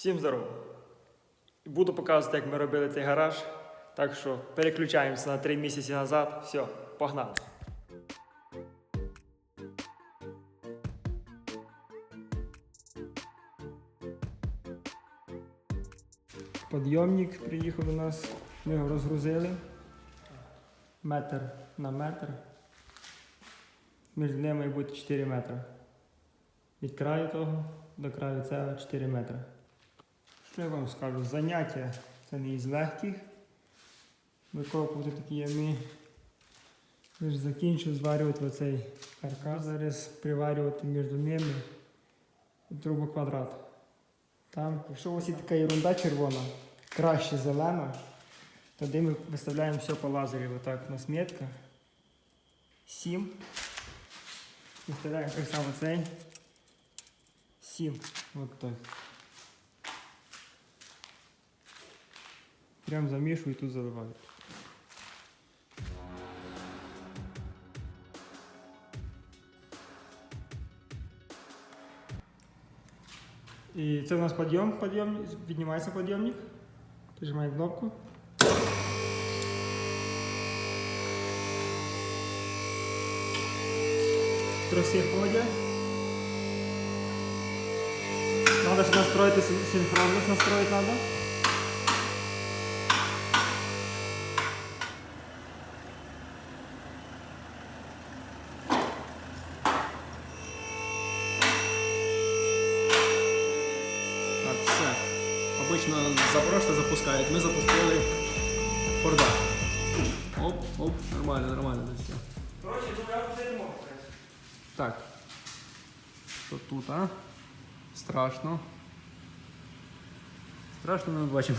Всім здорово! Буду показувати, як ми робили цей гараж. Так що переключаємося на 3 місяці назад. Все, погнали. Підйомник приїхав до нас, ми його розгрузили. Метр на метр. Між ними має бути 4 метри. Від краю того до краю цього 4 метри. Що я вам скажу? Заняття це не із легких. Викопувати такі ями. Ж закінчу зварювати оцей каркас. Зараз приварювати між ними трубоквадрат. Там, якщо у вас є така ерунда червона, краще зелена, тоді ми виставляємо все по лазері. Отак у нас метка. 7. Виставляємо так само цей. 7. От так. Прям замішую і тут заливаю. І це у нас підйом, підйом, піднімається підйомник. Прижимаємо кнопку. Троси ходять. Надо же настроить син- синхронность настроить все. Обично запрошли запускають. Ми запустили Форда. Оп, оп, нормально, нормально все. Короче, тут я не можу. Так. Що тут, а? Страшно. Страшно ми бачимо.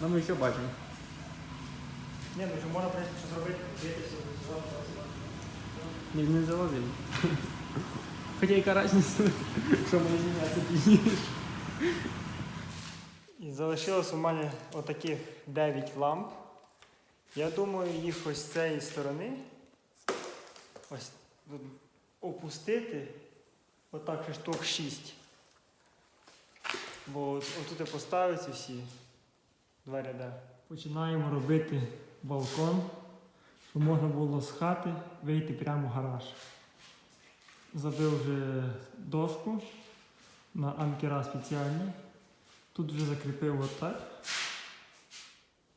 Ну ми все бачимо. Ні, ну що можна, принципі, що зробити, дивитися, Ні, не залазили. Хоча яка різниця, що ми зім'яться пізніше. І залишилось у мене отаких 9 ламп. Я думаю, їх ось з цієї сторони ось опустити отак ще штук 6. Бо отут і поставиться всі два ряда. Починаємо робити балкон, щоб можна було з хати вийти прямо в гараж. Забив вже дошку на анкера спеціальні. Тут вже закріпив отак.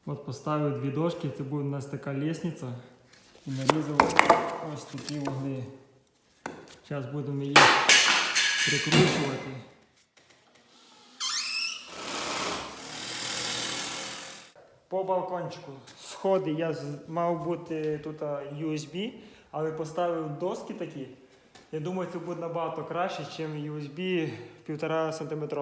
От поставив дві дошки, це буде у нас така лісниця. І нарізав ось такі вугли. Зараз будемо їх прикручувати. По балкончику сходи я мав бути тут USB, але поставив доски такі. Я думаю, це буде набагато краще, ніж USB 1,5 см.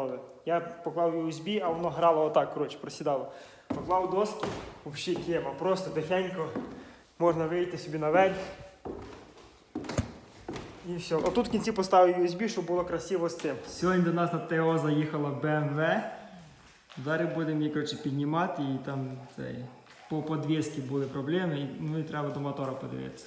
Я поклав USB, а воно грало отак, коротше, просідало. Поклав доски, взагалі тема. Просто тихенько можна вийти собі наверх. І все. Отут в кінці поставив USB, щоб було красиво з цим. Сьогодні до нас на ТО заїхала BMW. Зараз будемо її коротше, піднімати і там цей, по подвісці були проблеми, ну і треба до мотора подивитися.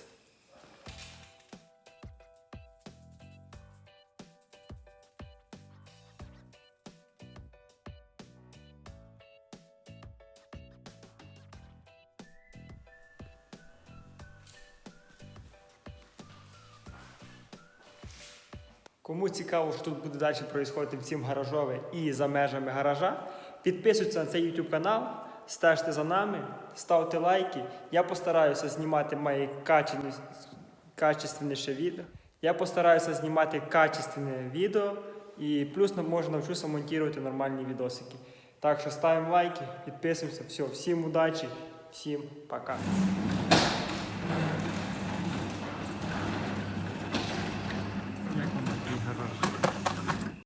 Кому цікаво, що тут буде далі відбуватися в цім гаражові і за межами гаража, підписуйтесь на цей YouTube канал, стежте за нами, ставте лайки. Я постараюся знімати мої качественніше відео. Я постараюся знімати качественне відео і плюс може навчуся монтувати нормальні відосики. Так що ставимо лайки, підписуємося. Все, всім удачі, всім пока.